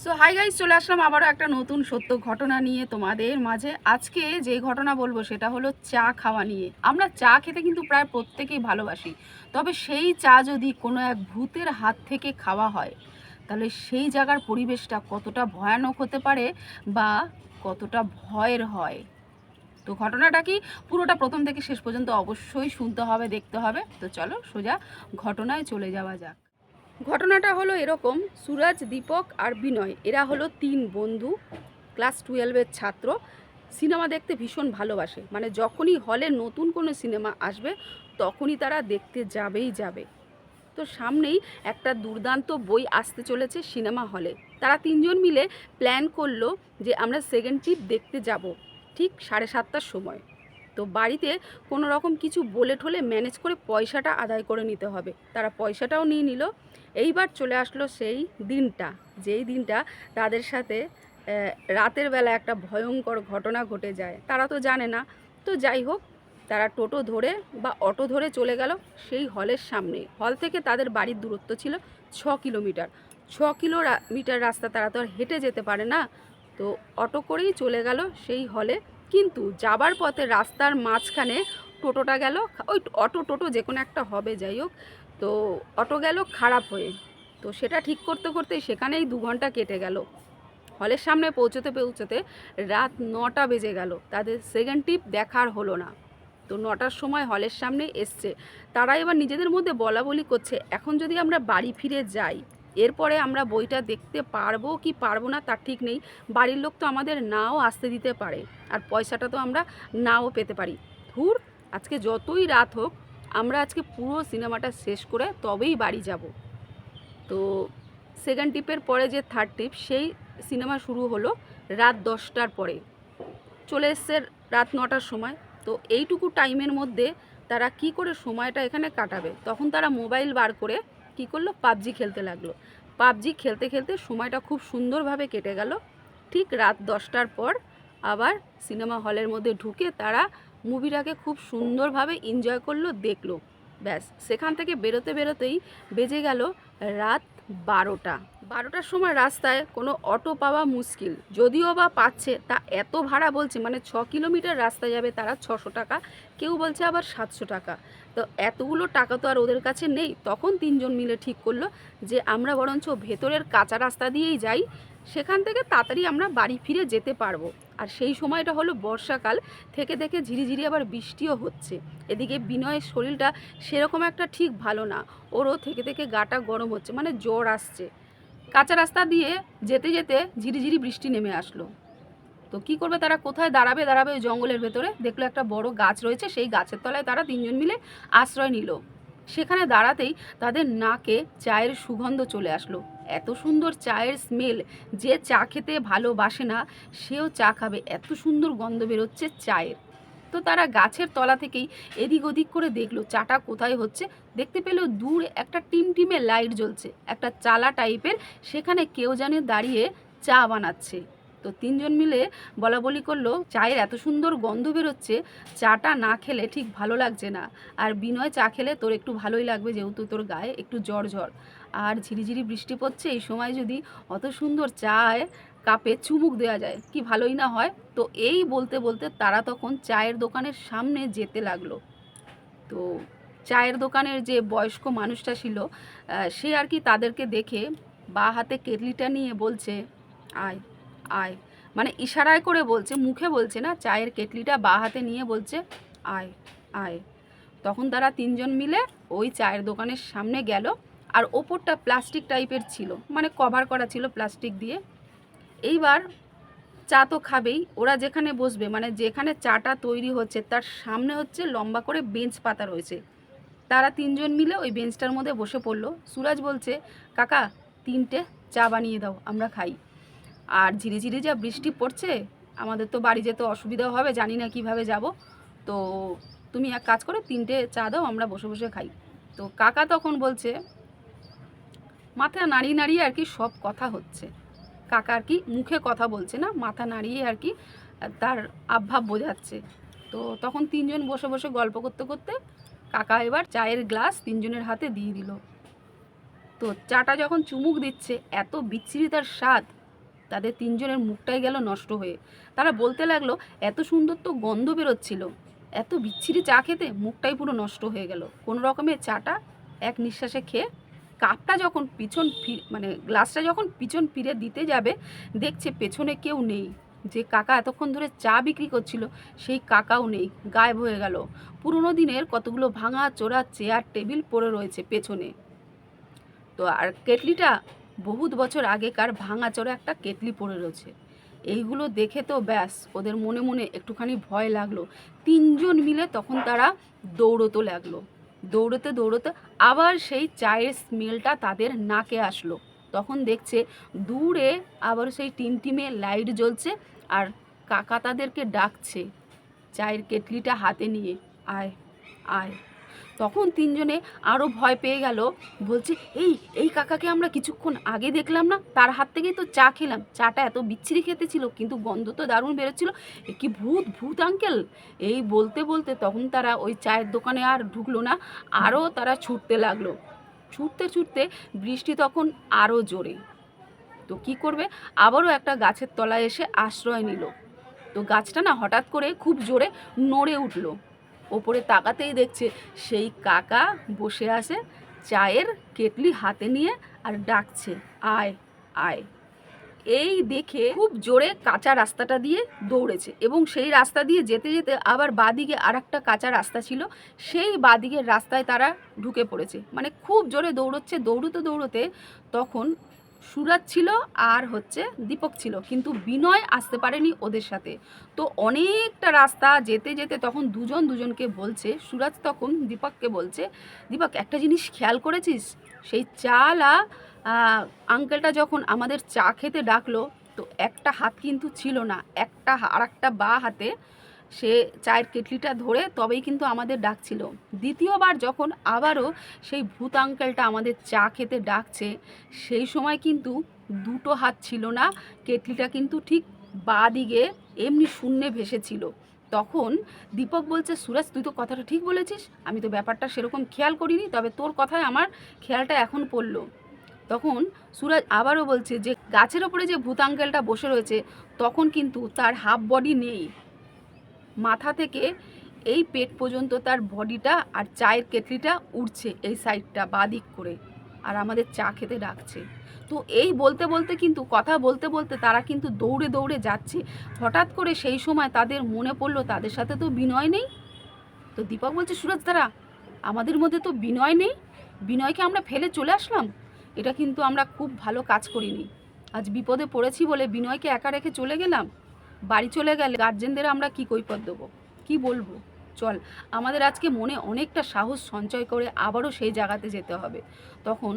So hi guys চলে আসলাম আবারও একটা নতুন সত্য ঘটনা নিয়ে তোমাদের মাঝে। আজকে যে ঘটনা বলব সেটা হলো চা খাওয়া নিয়ে। আমরা চা খেতে কিন্তু প্রায় প্রত্যেকেই ভালোবাসি। তবে সেই চা যদি কোনো এক ভূতের হাত থেকে খাওয়া হয়, তাহলে সেই জায়গার পরিবেশটা কতটা ভয়ানক হতে পারে বা কতটা ভয়ের হয়? তো ঘটনাটা কি? পুরোটা প্রথম থেকে শেষ পর্যন্ত অবশ্যই শুনতে হবে, দেখতে হবে। তো চলো সোজা ঘটনায় চলে যাওয়া যাক। ঘটনাটা হলো এরকম, সুরাজ, দীপক আর বিনয়, এরা হলো তিন বন্ধু, ক্লাস টুয়েলভের ছাত্র। সিনেমা দেখতে ভীষণ ভালোবাসে। মানে যখনই হলে নতুন কোনো সিনেমা আসবে, তখনই তারা দেখতে যাবেই যাবে। তো সামনেই একটা দুর্দান্ত বই আসতে চলেছে সিনেমা হলে। তারা তিনজন মিলে প্ল্যান করল যে আমরা সেকেন্ড ট্রিপ দেখতে যাব, ঠিক সাড়ে সাতটার সময়। তো বাড়িতে কোনো রকম কিছু বলে ঠলে ম্যানেজ করে পয়সাটা আদায় করে নিতে হবে। তারা পয়সাটাও নিয়ে নিল। এইবার চলে আসলো সেই দিনটা, যেই দিনটা তাদের সাথে রাতের বেলা একটা ভয়ঙ্কর ঘটনা ঘটে যায়। তারা তো জানে না। তো যাই হোক, তারা টোটো ধরে বা অটো ধরে চলে গেল সেই হলের সামনে। হল থেকে তাদের বাড়ির দূরত্ব ছিল ছ কিলোমিটার। ছ কিলো মিটার রাস্তা তারা তো আর হেঁটে যেতে পারে না। তো অটো করেই চলে গেল সেই হলে কিন্তু যাবার পথে রাস্তার মাঝখানে টোটোটা গেল, ওই অটো টোটো যে কোনো একটা হবে, যাই হোক। তো অটো গেল, খারাপ হয়ে। তো সেটা ঠিক করতে করতে সেখানেই দু ঘণ্টা কেটে গেল। হলের সামনে পৌঁছতে পৌঁছতে রাত নটা বেজে গেল। তাদের সেকেন্ড টিপ দেখার হলো না। তো নটার সময় হলের সামনে এসছে। তারা এবার নিজেদের মধ্যে বলা বলি করছে, এখন যদি আমরা বাড়ি ফিরে যাই এরপরে আমরা বইটা দেখতে পারব কি পারব না তার ঠিক নেই। বাড়ির লোক তো আমাদের নাও আসতে দিতে পারে, আর পয়সাটা তো আমরা নাও পেতে পারি। ধুর, আজকে যতই রাত হোক, আমরা আজকে পুরো সিনেমাটা শেষ করে তবেই বাড়ি যাব। তো সেকেন্ড টিপের পরে যে থার্ড টিপ সেই সিনেমা শুরু হলো রাত দশটার পরে। চলে এসছে রাত নটার সময়। তো এইটুকু টাইমের মধ্যে তারা কি করে সময়টা এখানে কাটাবে? তখন তারা মোবাইল বার করে কি করল? পাবজি খেলতে লাগল। পাবজি খেলতে খেলতে সময়টা খুব সুন্দরভাবে কেটে গেল। ঠিক রাত দশটার পর আবার সিনেমা হলের মধ্যে ঢুকে তারা মুভিটাকে খুব সুন্দরভাবে এনজয় করল, দেখল। ব্যাস, সেখান থেকে বেরোতে বেরোতেই বেজে গেল রাত বারোটা। বারোটার সময় রাস্তায় কোনো অটো পাওয়া মুশকিল। যদিও বা পাচ্ছে, তা এত ভাড়া বলছে মানে ছ কিলোমিটার রাস্তা যাবে তারা ছশো টাকা, কেউ বলছে আবার সাতশো টাকা। তো এতগুলো টাকা তো আর ওদের কাছে নেই। তখন তিনজন মিলে ঠিক করল যে আমরা বরঞ্চ ভেতরের কাঁচা রাস্তা দিয়েই যাই, সেখান থেকে তাড়াতাড়ি আমরা বাড়ি ফিরে যেতে পারব। আর সেই সময়টা হলো বর্ষাকাল, থেকে থেকে ঝিরিঝিরি আবার বৃষ্টিও হচ্ছে। এদিকে বিনয়ের শরীরটা সেরকম একটা ঠিক ভালো না। ওরও থেকে থেকে গাটা গরম হচ্ছে মানে জ্বর আসছে। কাঁচা রাস্তা দিয়ে যেতে যেতে ঝিরিঝিরি বৃষ্টি নেমে আসলো। তো কি করবে তারা? কোথায় দাঁড়াবে? দাঁড়াবে ওই জঙ্গলের ভেতরে। দেখল একটা বড় গাছ রয়েছে, সেই গাছের তলায় তারা তিনজন মিলে আশ্রয় নিল। সেখানে দাঁড়াতেই তাদের নাকে চায়ের সুগন্ধ চলে আসলো। এত সুন্দর চায়ের স্মেল, যে চা খেতে ভালোবাসে না, সেও চা খাবে। এত সুন্দর গন্ধ বেরোচ্ছে চায়ের। তো তারা গাছের তলা থেকেই এদিক ওদিক করে দেখল চাটা কোথায় হচ্ছে। দেখতে পেল দূরে একটা টিম টিমে লাইট জ্বলছে, একটা চালা টাইপের, সেখানে কেউ জানে দাঁড়িয়ে চা বানাচ্ছে। তো তিনজন মিলে বলা বলি করল, চায়ের এত সুন্দর গন্ধ বেরোচ্ছে, চাটা না খেলে ঠিক ভালো লাগছে না। আর বিনয়, চা খেলে তোর একটু ভালোই লাগবে যেহেতু তোর গায়ে একটু জ্বর জ্বর আর ঝিরিঝিরি বৃষ্টি পড়ছে, এই সময় যদি অত সুন্দর চায় কাপে চুমুক দেওয়া যায়, কি ভালোই না হয়? তো এই বলতে বলতে তারা তখন চায়ের দোকানের সামনে যেতে লাগল। তো চায়ের দোকানের যে বয়স্ক মানুষটা ছিল সে আর কি তাদেরকে দেখে বা হাতে কেটলিটা নিয়ে বলছে, আয় আয়। মানে ইশারায় করে বলছে, মুখে বলছে না, চায়ের কেটলিটা বা হাতে নিয়ে বলছে, আয় আয়। তখন তারা তিনজন মিলে ওই চায়ের দোকানের সামনে গেল, আর ওপরটা প্লাস্টিক টাইপের ছিল মানে কভার করা ছিল প্লাস্টিক দিয়ে। এইবার চা তো খাবেই। ওরা যেখানে বসবে মানে যেখানে চাটা তৈরি হচ্ছে, তার সামনে হচ্ছে লম্বা করে বেঞ্চ পাতা রয়েছে। তারা তিনজন মিলে ওই বেঞ্চটার মধ্যে বসে পড়ল। সুরাজ বলছে, কাকা, তিনটে চা বানিয়ে দাও, আমরা খাই। আর ঝিরিঝিরি যা বৃষ্টি পড়ছে, আমাদের তো বাড়ি যেতে অসুবিধা হবে, জানি না কীভাবে যাব। তো তুমি এক কাজ করো, তিনটে চা দাও, আমরা বসে বসে খাই। তো কাকা তখন বলছে, মাথা নাড়িয়ে নাড়িয়ে আর কি সব কথা হচ্ছে। কাকা আর কি মুখে কথা বলছে না, মাথা নাড়িয়ে আর কি তার আভাব বোঝাচ্ছে। তো তখন তিনজন বসে বসে গল্প করতে করতে কাকা এবার চায়ের গ্লাস তিনজনের হাতে দিয়ে দিল। তো চাটা যখন চুমুক দিচ্ছে, এত বিচ্ছিরি তার স্বাদ, তাদের তিনজনের মুখটাই গেল নষ্ট হয়ে। তারা বলতে লাগল, এত সুন্দর তো গন্ধ বেরোচ্ছিল। এত বিচ্ছিরি চা খেতে মুখটাই পুরো নষ্ট হয়ে গেল। কোনো রকমের চাটা এক নিঃশ্বাসে খেয়ে কাপটা যখন পিছন ফি- মানে গ্লাসটা যখন পিছন ফিরে দিতে যাবে, দেখছে পেছনে কেউ নেই। যে কাকা এতক্ষণ ধরে চা বিক্রি করছিল, সেই কাকাও নেই, গায়েব হয়ে গেল। পুরোনো দিনের কতগুলো ভাঙা, চোরা চেয়ার, টেবিল পড়ে রয়েছে পেছনে। তো আর কেটলিটা? বহুত বছর আগেকার ভাঙা, চোরা একটা কেটলি পড়ে রয়েছে। এইগুলো দেখে তো ব্যাস, ওদের মনে মনে একটুখানি ভয় লাগল। তিনজন মিলে তখন তারা দৌড়তে লাগল। দৌড়তে দৌড়তে আবার সেই চায়ের স্মেলটা তাদের নাকে আসলো। তখন দেখছে দূরে আবার সেই টিমটিমে লাইট জ্বলছে আর কাকা তাদেরকে ডাকছে চায়ের কেটলিটা হাতে নিয়ে, আয় আয়। তখন তিনজনে আরও ভয় পেয়ে গেল। বলছে, এই এই কাকাকে আমরা কিছুক্ষণ আগে দেখলাম না? তার হাত থেকেই তো চা খেলাম। চাটা এত বিচ্ছিরি খেতে ছিল, কিন্তু গন্ধ তো দারুণ বেরোচ্ছিল। কি ভূত ভূত আঙ্কেল এই বলতে বলতে তখন তারা ওই চায়ের দোকানে আর ঢুকলো না আরও তারা ছুটতে লাগল। ছুটতে ছুটতে বৃষ্টি তখন আরও জোরে। তো কি করবে? আবারও একটা গাছের তলায় এসে আশ্রয় নিল। তো গাছটা না হঠাৎ করে খুব জোরে নড়ে উঠল। ওপরে তাকাতেই দেখছে সেই কাকা বসে আছে চায়ের কেটলি হাতে নিয়ে আর ডাকছে, আয় আয়। এই দেখে খুব জোরে কাঁচা রাস্তাটা দিয়ে দৌড়েছে এবং সেই রাস্তা দিয়ে যেতে যেতে আবার বাদিকে আর একটা কাঁচা রাস্তা ছিল, সেই বাদিকের রাস্তায় তারা ঢুকে পড়েছে। মানে খুব জোরে দৌড়চ্ছে, দৌড়তে দৌড়তে তখন সুরাজ ছিল আর হচ্ছে দীপক ছিল। কিন্তু বিনয় আসতে পারেনি ওদের সাথে। তো অনেকটা রাস্তা যেতে যেতে তখন দুজন দুজনকে বলছে, সুরাজ তখন দীপককে বলছে, দীপক, একটা জিনিস খেয়াল করেছিস? সেই চালা আঙ্কেলটা যখন আমাদের চা খেতে ডাকলো, তো একটা হাত কিন্তু ছিল না। একটা আর একটা বা হাতে সে চায়ের কেটলিটা ধরে তবেই কিন্তু আমাদের ডাকছিল। দ্বিতীয়বার যখন আবারও সেই ভূত আঙ্কেলটা আমাদের চা খেতে ডাকছে, সেই সময় কিন্তু দুটো হাত ছিল না, কেটলিটা কিন্তু ঠিক বা দিকে এমনি শূন্যে ভেসেছিল। তখন দীপক বলছে সুরাজ তুই তো কথাটা ঠিক বলেছিস, আমি তো ব্যাপারটা সেরকম খেয়াল করিনি, তবে তোর কথায় আমার খেয়ালটা এখন পড়ল। তখন সুরাজ আবারও বলছে যে, গাছের ওপরে যে ভূত আঙ্কেলটা বসে রয়েছে, তখন কিন্তু তার হাফ বডি নেই। মাথা থেকে এই পেট পর্যন্ত তার বডিটা আর চায়ের কেটলিটা উঠছে এই সাইডটা বাদিক করে। আর আমাদের চা খেতে ডাকছে। তো এই বলতে বলতে কিন্তু, কথা বলতে বলতে তারা কিন্তু দৌড়ে দৌড়ে যাচ্ছে। হঠাৎ করে সেই সময় তাদের মনে পড়ল, তাদের সাথে তো বিনয় নেই। তো দীপক বলছে, সুরজ তারা আমাদের মধ্যে তো বিনয় নেই। বিনয়কে আমরা ফেলে চলে আসলাম। এটা কিন্তু আমরা খুব ভালো কাজ করিনি। আজ বিপদে পড়েছি বলে বিনয়কে একা রেখে চলে গেলাম। বাড়ি চলে গেলে গার্জেনদের আমরা কি কৈপদ দেবো? কি বলব? চল, আমাদের আজকে মনে অনেকটা সাহস সঞ্চয় করে আবারও সেই জায়গাতে যেতে হবে। তখন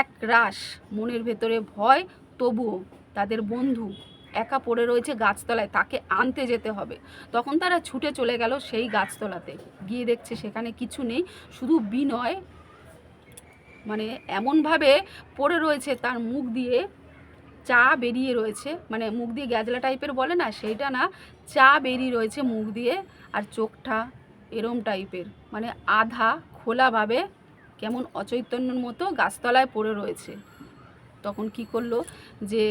এক রাশ মনের ভেতরে ভয়, তবুও তাদের বন্ধু একা পড়ে রয়েছে গাছতলায়, তাকে আনতে যেতে হবে। তখন তারা ছুটে চলে গেল সেই গাছতলাতে। গিয়ে দেখছে সেখানে কিছু নেই, শুধু বিনয় মানে এমনভাবে পড়ে রয়েছে তার মুখ দিয়ে চা বেরিয়ে রয়েছে মানে মুখ দিয়ে গ্যাজলা টাইপের বলে না, সেইটা না, চা বেরিয়ে রয়েছে মুখ দিয়ে আর চোখটা এরম টাইপের মানে আধা খোলাভাবে কেমন অচৈতন্যর মতো গাছতলায় পড়ে রয়েছে। তখন কি করল যে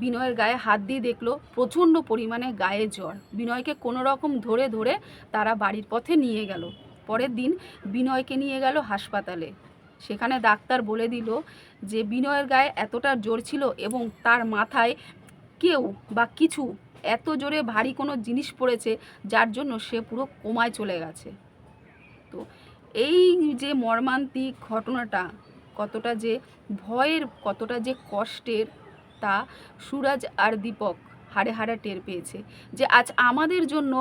বিনয়ের গায়ে হাত দিয়ে দেখল প্রচণ্ড পরিমাণে গায়ে জ্বর। বিনয়কে কোনো রকম ধরে ধরে তারা বাড়ির পথে নিয়ে গেল। পরের দিন বিনয়কে নিয়ে গেল হাসপাতালে। সেখানে ডাক্তার বলে দিল যে বিনয়ের গায়ে এতটা জোর ছিল এবং তার মাথায় কেউ বা কিছু এত জোরে ভারী কোনো জিনিস পড়েছে যার জন্য সে পুরো কোমায় চলে গেছে। তো এই যে মর্মান্তিক ঘটনাটা কতটা যে ভয়ের, কতটা যে কষ্টের, তা সুরাজ আর দীপক হাড়ে হাড়ে টের পেয়েছে যে আজ আমাদের জন্য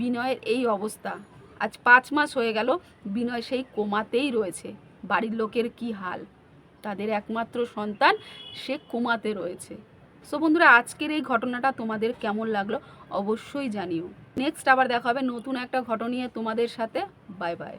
বিনয়ের এই অবস্থা। আজ পাঁচ মাস হয়ে গেল বিনয় সেই কোমাতেই রয়েছে। বাড়ির লোকের কি হাল? তাদের একমাত্র সন্তান সে কোমাতে রয়েছে। সো বন্ধুরা, আজকের এই ঘটনাটা তোমাদের কেমন লাগল অবশ্যই জানিও। নেক্সট আবার দেখা হবে নতুন একটা ঘটনা নিয়ে তোমাদের সাথে। Bye bye